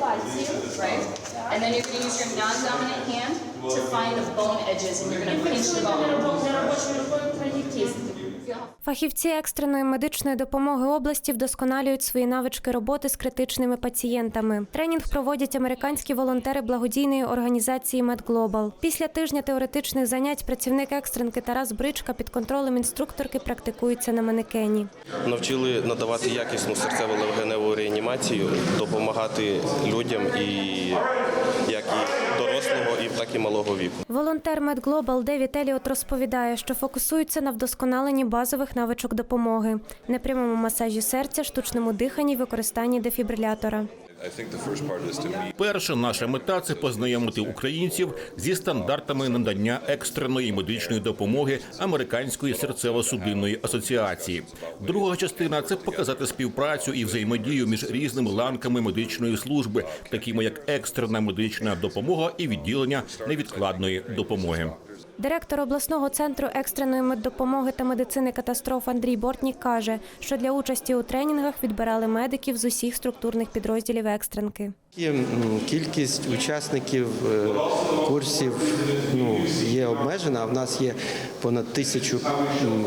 right? And then you're going to use your non-dominant hand to find the bone edges, and you're going to pinch the bone. Фахівці екстреної медичної допомоги області вдосконалюють свої навички роботи з критичними пацієнтами. Тренінг проводять американські волонтери благодійної організації MedGlobal. Після тижня теоретичних занять працівник екстренки Тарас Бричка під контролем інструкторки практикується на манекені. Навчили надавати якісну серцево-легеневу реанімацію, допомагати людям і як і дорослого, і так і малого віку. Волонтер MedGlobal Девід Еліот розповідає, що фокусується на вдосконаленні базових навичок допомоги, непрямому масажі серця, штучному диханні, використанні дефібрилятора. Перша наша мета це познайомити українців зі стандартами надання екстреної медичної допомоги Американської серцево-судинної асоціації. Друга частина це показати співпрацю і взаємодію між різними ланками медичної служби, такими як екстрена медична допомога і відділення невідкладної допомоги. Директор обласного центру екстреної меддопомоги та медицини катастроф Андрій Бортнік каже, що для участі у тренінгах відбирали медиків з усіх структурних підрозділів екстренки. Кількість учасників е, курсів ну, є обмежена. В нас є понад тисячу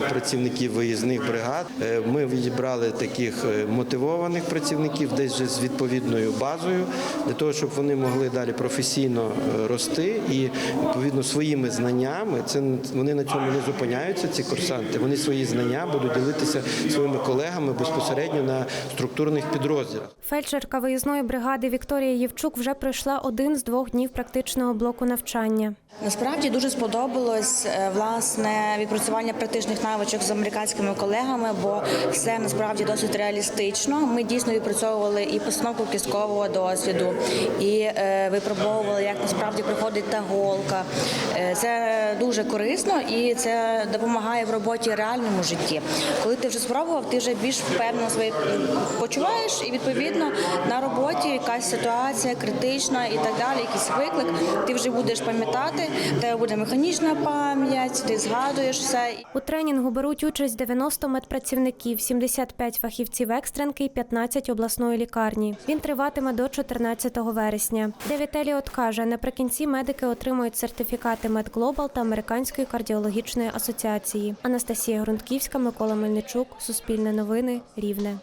працівників виїзних бригад. Е, Ми відібрали таких е, мотивованих працівників, десь вже з відповідною базою, для того, щоб вони могли далі професійно рости і відповідно своїми знаннями. Це вони на цьому не зупиняються. Ці курсанти. Вони свої знання будуть ділитися своїми колегами безпосередньо на структурних підрозділах. Фельдшерка виїзної бригади Вікторія Євчук вже пройшла один з двох днів практичного блоку навчання. Насправді дуже сподобалось е, власне відпрацювання практичних навичок з американськими колегами, бо все насправді досить реалістично. Ми дійсно відпрацьовували і постановку кісткового досвіду, і е, випробовували, як насправді проходить та голка. Е, Це дуже корисно і це допомагає в роботі реальному житті. Коли ти вже спробував, ти вже більш впевнено свої почуваєш, і відповідно на роботі якась ситуація критична і так далі, якийсь виклик, ти вже будеш пам'ятати, тебе буде механічна пам'ять, ти згадуєш все. У тренінгу беруть участь 90 медпрацівників, 75 фахівців екстренки і 15 обласної лікарні. Він триватиме до 14 вересня. Девід Еліот каже, наприкінці медики отримують сертифікати MedGlobal та Американської кардіологічної асоціації. Анастасія Грунтківська, Микола Мельничук, Суспільне новини, Рівне.